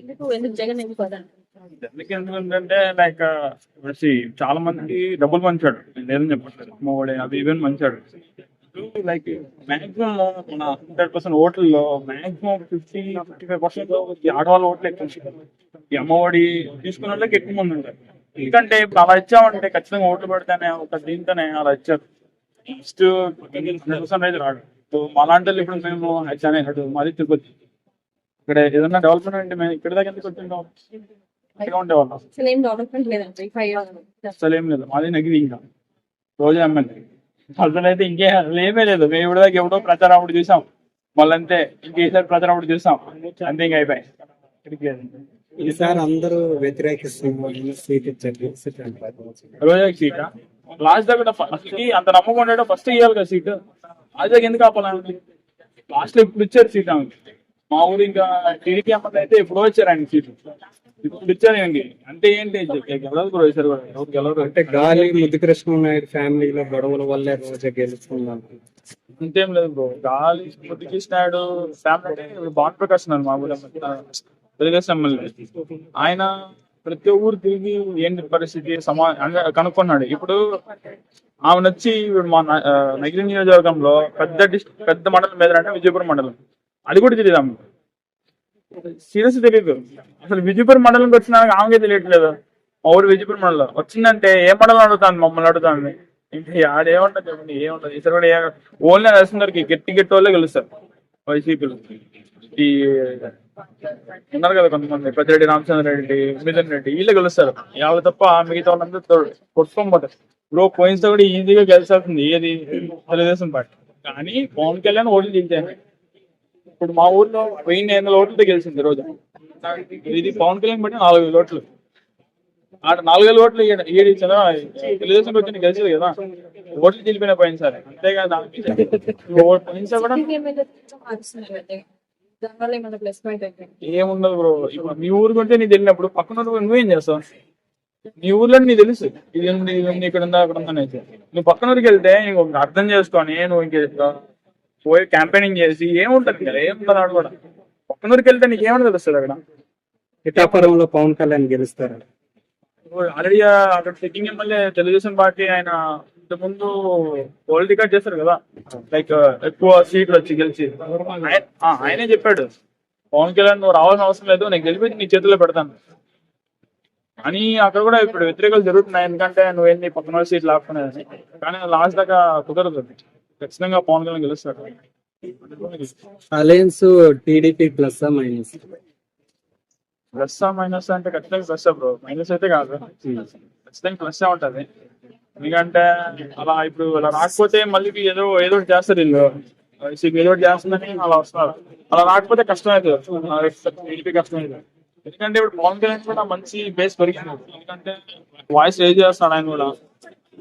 ఎందుకు ఎందుకు జగన్ ఎందుకు ఎందుకు ఎందుకంటే లైక్ వచ్చి చాలా మంది డబ్బులు పంచాడు. నేను లేదని చెప్పట్లేదు. మోడే అవి ఇవన్నీ పంచాడు. లైక్ మాక్సిమం మన hundred percent ఓట్లలో maximum fifty fifty five percent ఆడవాళ్ళ ఓట్లు ఎక్కువ ఈ అమ్మఒడి తీసుకున్న వాళ్ళకి ఎక్కువ మంది ఉంటారు. ఎందుకంటే ఇప్పుడు అలా ఇచ్చామంటే ఖచ్చితంగా ఓట్లు పెడితేనే ఒక దీంతోనే అలా ఇచ్చారు. నెక్స్ట్ హండ్రెడ్ పర్సెంట్ అయితే రాడు. సో మాలాంటి వాళ్ళు ఇప్పుడు మేము హెచ్ అటు మాది తిరుపతి. ఇక్కడ ఏదైనా డెవలప్మెంట్ అంటే మేము ఇక్కడ దాకా ఎందుకు వచ్చింటాం ఇక్కడ ఉండేవాళ్ళం. అసలు ఏం డెవలప్మెంట్ లేదండి. ఫైవ్ ఇయర్స్ అసలు ఏం లేదు. మాది నగిరి ఇంకా. రోజు ఎమ్మెల్యే. అసలు అయితే ఇంకే ఏమీ లేదు. మేము ఇప్పుడు దాకా ఎవడో ప్రచారం అప్పుడు చూసాం. మళ్ళీ అంతే. ఇంకేసారి ప్రచారం అప్పుడు చూసాం. అంతే ఇంకా అయిపోయి ఈసారి అందరూ వ్యతిరేకిస్తున్నారు సీట్ ఇచ్చండి రోజాకి సీట్? లాస్ట్ దగ్గర ఫస్ట్ అంత నమ్మకం ఉండేటో ఫస్ట్ ఇవ్వాలి కదా సీట్. లాస్ట్ ఎందుకు ఆపాలండి? లాస్ట్లో ఇప్పుడు ఇచ్చారు సీట్ ఆమెకి. మా ఊరు ఇంకా టీడీపీ అమ్మకి అయితే ఎప్పుడో ఇచ్చారు ఆయన సీట్. ఇప్పుడు ఇచ్చారు ఏంటి? అంటే ఏంటి? గెలవదు కూడా వేశారు కూడా ఎవరు గెలవరు? అంటే గాలి ముద్దుకృష్ణ నాయుడు ఫ్యామిలీలో గొడవల వల్లే రోజా గెలుస్తున్నాను అంతేం లేదు బ్రో. గాలి ముద్దుకృష్ణాడు ఫ్యామిలీ అంటే ఇప్పుడు భాను ప్రకాష్ ఉన్నారు మా ఊళ్ళో తెలుగుదేశం ఎమ్మెల్యే. ఆయన ప్రతి ఊరు తిరిగి ఏంటి పరిస్థితి? సమా కనుక్కున్నాడు. ఇప్పుడు ఆమె వచ్చి మా నగిరి నియోజకవర్గంలో పెద్ద డిస్ట్ పెద్ద మండలం మీద అంటే విజయపురం మండలం. అది కూడా తెలియదు ఆమె సీరియస్ తెలియదు అసలు విజయపురం మండలంకి వచ్చిన ఆమెకే తెలియట్లేదు. మా ఊరు విజయపురం మండలం. వచ్చిందంటే ఏ మండలం అడుగుతాను మమ్మల్ని అడుగుతాను ఇంకా ఆడేముంటది చెప్పండి ఏముంటది? ఈసారి కూడా ఏ ఓన్లీ నరసిందరికి గట్టి గట్టి వాళ్ళే గెలుస్తారు. వైసీపీలో. ఈ ఉన్నారు కదా కొంతమంది. పెద్దిరెడ్డి రామచంద్ర రెడ్డి మిథున్ రెడ్డి వీళ్ళు గెలుస్తారు. వాళ్ళు తప్ప మిగతా వాళ్ళందరూ కొట్టుకోకపోతారు ఇప్పుడు పోయినసారి కూడా ఈజీగా గెలిచాల్సింది. ఏది? తెలుగుదేశం పార్టీ. కానీ పవన్ కళ్యాణ్ ఓట్లు దించాను ఇప్పుడు మా ఊర్లో వెయ్యి ఎనిమిది ఓట్లతో గెలిచింది రోజు. ఇది పవన్ కళ్యాణ్ బట్టి నాలుగు వేల ఓట్లు. ఆడ నాలుగు వేల ఓట్లు ఏడు ఈడ తెలుగుదేశం వచ్చి గెలిచింది కదా. ఓట్లు తెలిపిన పోయింది సార్. అంతేకాదు ఏముండదు బ్రో. ఇప్పుడు మీ ఊరు కొంటే నీకు తెలియనప్పుడు పక్కన ఊరు నువ్వేం చేస్తావు? నీ ఊర్లో నీకు తెలుసు. ఇది ఇక్కడ ఉందా అక్కడ ఉందా నువ్వు పక్కన ఊరికి వెళ్తే నీకు అర్థం చేసుకొని నువ్వు ఇంక పోయి క్యాంపెయినింగ్ చేసి ఏముంటది కదా ఏముంటది ఆడ కూడా. పక్కన ఊరికి వెళ్తే నీకు ఏమని తెలుస్తుంది అక్కడ? పిఠాపురంలో పవన్ కళ్యాణ్ గెలుస్తారు? ఆల్రెడీ అక్కడ సిట్టింగ్ ఎమ్మెల్యే తెలుగుదేశం పార్టీ ఆయన ఇంతకుముందు పోల్ టికెట్ చేస్తారు కదా? లైక్ ఎక్కువ సీట్లు వచ్చి గెలిచి. ఆయన- చెప్పాడు పవన్ కళ్యాణ్ నువ్వు రావాల్సిన అవసరం లేదు నేను గెలిపి నీ చేతిలో పెడతాను. అని అక్కడ కూడా ఇప్పుడు వ్యతిరేకాలు జరుగుతున్నాయి ఎందుకంటే నువ్వు ఏంది పక్కన సీట్లు లాక్కునేది కానీ లాస్ట్ దాకా కుదరదు. ఖచ్చితంగా పవన్ కళ్యాణ్ గెలుస్తాడు. Alliance TDP plus minus? Plus minus అంటే ఖచ్చితంగా ప్లస్ బ్రో. మైనస్ అయితే కాదు. ఖచ్చితంగా ప్లస్ ఉంటది. ఎందుకంటే అలా ఇప్పుడు అలా రాకపోతే మళ్ళీ ఏదో ఏదో ఒకటి చేస్తారు వీళ్ళు ఏదో చేస్తుందని అలా వస్తున్నారు అలా రాకపోతే కష్టం అవుతుంది. టీడీపీ కష్టం అవుతుంది. ఎందుకంటే ఇప్పుడు పవన్ కళ్యాణ్ కూడా మంచి బేస్ పెరిగింది. ఎందుకంటే వాయిస్ రేజ్ చేస్తాడు ఆయన కూడా.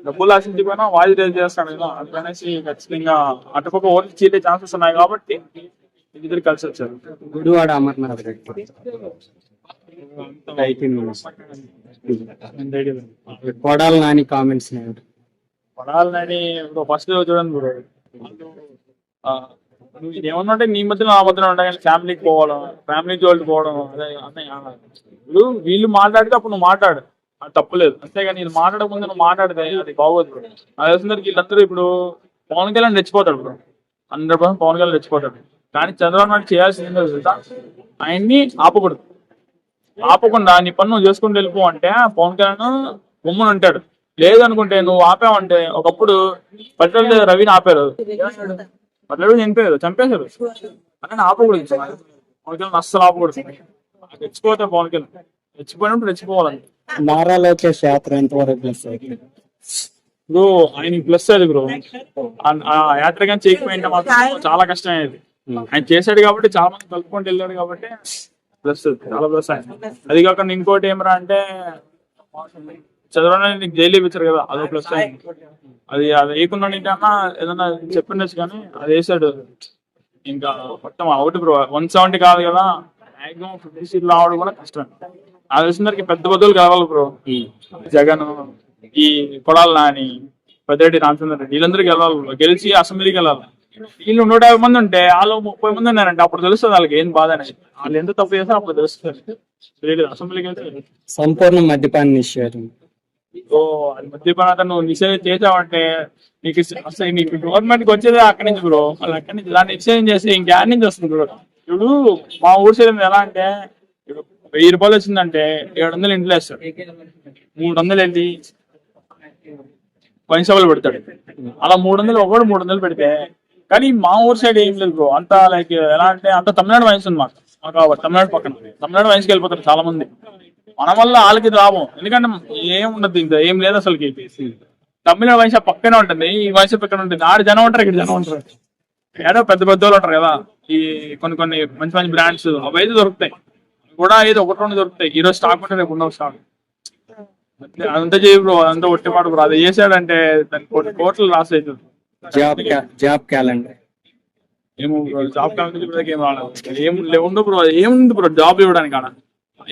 డబ్బులు ఆశించిపోయినా వాయిస్ రేజ్ చేస్తాడు కదా అందుకనేసి ఖచ్చితంగా అటుపక్క ఓట్లు చీలే ఛాన్సెస్ ఉన్నాయి కాబట్టి ఇద్దరు కలిసి వచ్చారు. గుడివాడ అమర్నాథ్ రెడ్డి కొడాల నాని కామెంట్స్ పడాలని ఇప్పుడు ఫస్ట్ చూడండి బ్రో. నువ్వు ఏమన్నా అంటే నీ మధ్యలో నా మధ్యలో ఉంటాయి. కానీ ఫ్యామిలీకి పోవడం ఫ్యామిలీ జోలికి పోవడం అదే అన్నయ్య. ఇప్పుడు వీళ్ళు మాట్లాడితే అప్పుడు నువ్వు మాట్లాడు. అది తప్పులేదు అంతేగాని నేను మాట్లాడక ముందు నువ్వు మాట్లాడితే అది బాగోదు నాకు తెలిసిందరికి వీళ్ళందరూ ఇప్పుడు పవన్ కళ్యాణ్ రెచ్చిపోతాడు ఇప్పుడు హండ్రెడ్ పర్సెంట్ పవన్ కళ్యాణ్ రెచ్చిపోతాడు. కానీ చంద్రబాబు నాయుడు చేయాల్సింది ఏంటో తెలుసా? ఆయన్ని ఆపకూడదు. ఆపకుండా నీ పని నువ్వు చేసుకుంటూ వెళ్ళిపో అంటే పవన్ కళ్యాణ్ బొమ్మను ఉంటాడు. లేదనుకుంటే నువ్వు ఆపావంటే ఒకప్పుడు పల్లెటూరు రవిని ఆపారు. పల్లెటూరు చనిపోయారు చంపేశారు. అని ఆపకూడదు. పవన్ కళ్యాణ్ అస్సలు ఆపకూడదు. రెచ్చిపోతే పవన్ కళ్యాణ్. రెచ్చిపోయినప్పుడు రెచ్చిపోవాలని నారా లోకేష్ యాత్ర ఎంతవరకు ప్లస్ బ్రో ఆయన ప్లస్ అది బ్రో. ఆ- యాత్ర కానీ చేయకపోయింటే మాత్రం చాలా కష్టం అయ్యేది ఆయన చేశాడు కాబట్టి చాలా మంది కలుపుకుంటూ వెళ్ళాడు కాబట్టి ప్లస్ చాలా ప్లస్ ఆయన. అది కాకుండా ఇంకోటి ఏమరా అంటే చదవడానికి నీకు జైలు ఇప్పించారు కదా అదో ప్లస్ అది అది వేయకుండా నీకన్నా ఏదన్నా చెప్పిండొచ్చు కానీ అది వేసాడు ఇంకా మొత్తం అవుట్ బ్రో. వన్ సెవెంటీ కాదు కదా మాక్సిమం ఫిఫ్టీ సీట్లు రావడం కూడా కష్టం ఆ తెలిసినరికి పెద్ద బదులు కావాలి బ్రో. జగన్ ఈ కొడాలి నాని పెద్దిరెడ్డి రామచంద్ర రెడ్డి వీళ్ళందరికీ వెళ్ళాలి bro. గెలిచి అసెంబ్లీకి వెళ్ళాలి. వీళ్ళు నూట యాభై మంది ఉంటే వాళ్ళు ముప్పై మంది ఉన్నారంటే అప్పుడు తెలుస్తుంది వాళ్ళకి ఏం బాధ అనేది. వాళ్ళు ఎంత తప్పు చేస్తే అప్పుడు తెలుస్తుంది. తెలియదు అసెంబ్లీకి వెళ్తే సంపూర్ణ మద్యపాన నిషేధం. ఓ అది మద్యపాన అతను నిషేధం చేసావంటే నీకు అసలు నీకు గవర్నమెంట్కి వచ్చేదే అక్కడి నుంచి బ్రో. మళ్ళీ అక్కడి నుంచి దాన్ని నిషేధం చేసి ఇంకేడి నుంచి వస్తుంది బ్రో. ఇప్పుడు మా ఊరు సైడ్ ఎలా అంటే వెయ్యి రూపాయలు వచ్చిందంటే ఏడు వందలు ఇంట్లో వేస్తాడు మూడు వందలు వెళ్ళి వైన్ సభలు పెడతాడు. అలా మూడు వందలు ఒకటి మూడు వందలు పెడితే కానీ మా ఊరు సైడ్ ఏం లేదు బ్రో. అంత లైక్ ఎలా అంటే అంత తమిళనాడు వయసు ఉంది మాకు మాకు తమిళనాడు పక్కన. తమిళనాడు వైన్స్కి వెళ్ళిపోతారు చాలా మంది మన వల్ల వాళ్ళకి లాభం. ఎందుకంటే ఏం ఉండదు ఇంకా ఏం లేదు అసలుకి. తమిళనాడు వయసు పక్కనే ఉంటుంది. ఈ వయసు పక్కన ఉంటుంది. ఆడ జనం ఉంటారు ఇక్కడ జనం ఉంటారు. ఏడో పెద్ద పెద్ద వాళ్ళు ఉంటారు కదా. ఈ కొన్ని కొన్ని మంచి మంచి బ్రాండ్స్ అవి దొరుకుతాయి. కూడా ఏదో ఒకటి రెండు దొరుకుతాయి. ఈ రోజు స్టాక్ ఉంటే రేపు ఉండవు స్టాక్. అదంతా చేయి బ్రో అదంతా ఒట్టిపాటు బ్రో. అది చేసాడంటే దానికి కోటి కోట్లు లాస్ అవుతుంది. Job job calendar. ఏమో బ్రో జాబ్ ఇప్పటిదాకా ఏం రాలేదు. ఏం లేవుండో బ్రో ఏముంది బ్రో జాబ్ ఇవ్వడానికి ఆడ.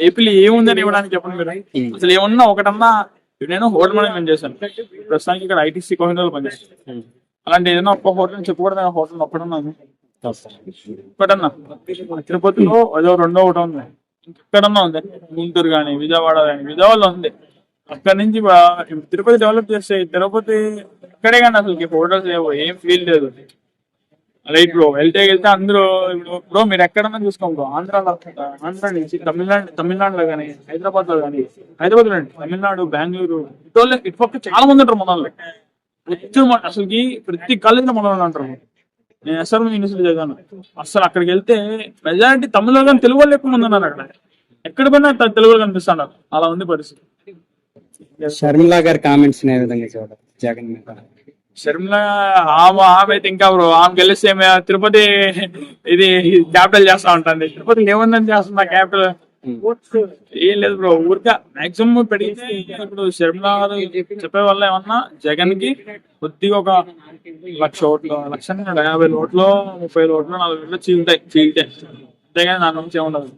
ఏపీలో ఏముందని ఇవ్వడానికి చెప్పండి మీరు. అసలు ఏమన్నా ఒకటన్నా నేను హోటల్ మేనేజ్మెంట్ చేశాను. ప్రస్తుతానికి ఇక్కడ ఐటీసీ కోహినూరు పనిచేస్తాను అలాంటి ఏదైనా ఒక్క హోటల్ చెప్పకూడదు హోటల్ ఒక్కడన్నా. ఒక్కటన్నా తిరుపతిలో అదో రెండో ఒకటి ఉంది. ఇంకెక్కడన్నా ఉంది. గుంటూరు కానీ విజయవాడ కానీ విజయవాడలో ఉంది. అక్కడ నుంచి తిరుపతి డెవలప్ చేస్తే తిరుపతి ఎక్కడే కానీ అసలు హోటల్స్ లేవు. ఏం ఫీల్ లేదు. రైట్ బ్రో వెళ్తే వెళ్తే అందరూ ఇప్పుడు బ్రో మీరు ఎక్కడన్నా చూసుకోండి. బ్రో ఆంధ్రాలో ఆంధ్ర నుంచి తమిళనాడు తమిళనాడులో కానీ హైదరాబాద్లో కానీ హైదరాబాద్లో తమిళనాడు బెంగళూరు ఇటు ఇటు పక్క చాలా మంది ఉంటారు మనల్ని వచ్చి అసలుకి ప్రతి కాలేజీలో మనల్ని ఉంటారు. నేను ఎస్ఆర్ యూనివర్సిటీ చదివాను అసలు అక్కడికి వెళ్తే మెజారిటీ తమిళ కానీ తెలుగు వాళ్ళు ఎక్కువ మంది ఉన్నారు అక్కడ. ఎక్కడ పోయినా త- తెలుగు వాళ్ళు కనిపిస్తున్నారు అలా ఉంది పరిస్థితి. షర్మిలా గారి కామెంట్స్ ఏ విధంగా చూడాలి జగన్ మీద. షర్మిల ఆమె ఆమె అయితే ఇంకా బ్రో ఆమె గెలిస్తే తిరుపతి ఇది క్యాపిటల్ చేస్తా ఉంటుంది. తిరుపతి ఏముందని చేస్తున్నా క్యాపిటల్ ఏం లేదు బ్రో ఊరికే మాక్సిమం పెడిగితే ఇప్పుడు షర్మిల గారు చెప్పే వల్ల ఏమన్నా జగన్కి కొద్దిగా ఒక లక్ష ఓట్లు లక్ష యాభై ఓట్లు ముప్పై ఓట్లు నలభై ఓట్లు చీల్తాయి చీల్తాయి అంతేగాని దాని నుంచి ఏముండదు.